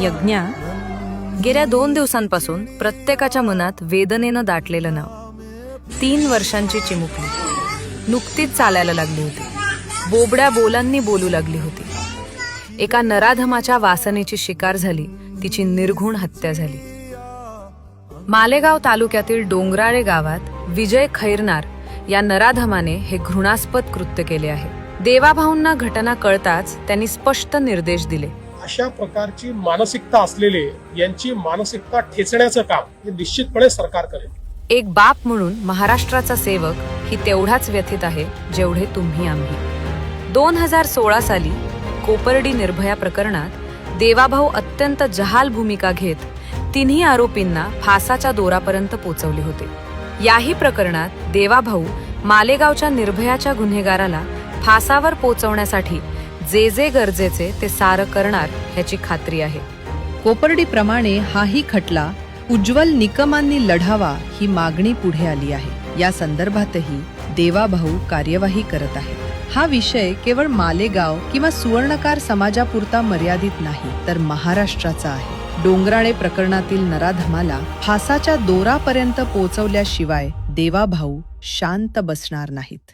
यज्ञा गेल्या दोन दिवसांपासून प्रत्येकाच्या मनात वेदनेनं दाटलेलं नाव. तीन वर्षांची चिमुकली. नुकतीच चालायला लागली होती. बोबड्या बोलांनी बोलू लागली होती. एका नराधमाच्या वासनेची शिकार झाली तिची निर्घुण हत्या झाली. मालेगाव तालुक्यातील डोंगराळे गावात विजय खैरनार या नराधमाने हे घृणास्पद कृत्य केले आहे. देवाभाऊंना घटना कळताच त्यांनी स्पष्ट निर्देश दिले. अशा प्रकारची मानसिकता असलेले यांची मानसिकता ठेचण्याचं काम हे निश्चितपणे सरकार करेल. एक बाप म्हणून महाराष्ट्राचा सेवक ही तेवढाच व्यथित आहे जेवढे तुम्ही आम्ही. दोन हजार सोळा साली कोपर्डी निर्भया प्रकरणात देवाभाऊ अत्यंत जहाल भूमिका घेत तिन्ही आरोपींना फासाच्या दोरापर्यंत पोचवले होते. याही प्रकरणात देवाभाऊ मालेगावच्या निर्भयाच्या गुन्हेगाराला फासावर पोचवण्यासाठी जे जे गरजेचे ते सारं करणार ह्याची खात्री आहे. कोपर्डीप्रमाणे हाही खटला उज्ज्वल निकमांनी लढावा ही मागणी पुढे आली आहे. या संदर्भातही देवाभाऊ कार्यवाही करत आहे हा विषय केवळ मालेगाव किंवा सुवर्णकार समाजापुरता मर्यादित नाही तर महाराष्ट्राचा आहे. डोंगराळे प्रकरणातील नराधमाला फासाच्या दोरापर्यंत पोहोचवल्याशिवाय देवाभाऊ शांत बसणार नाहीत.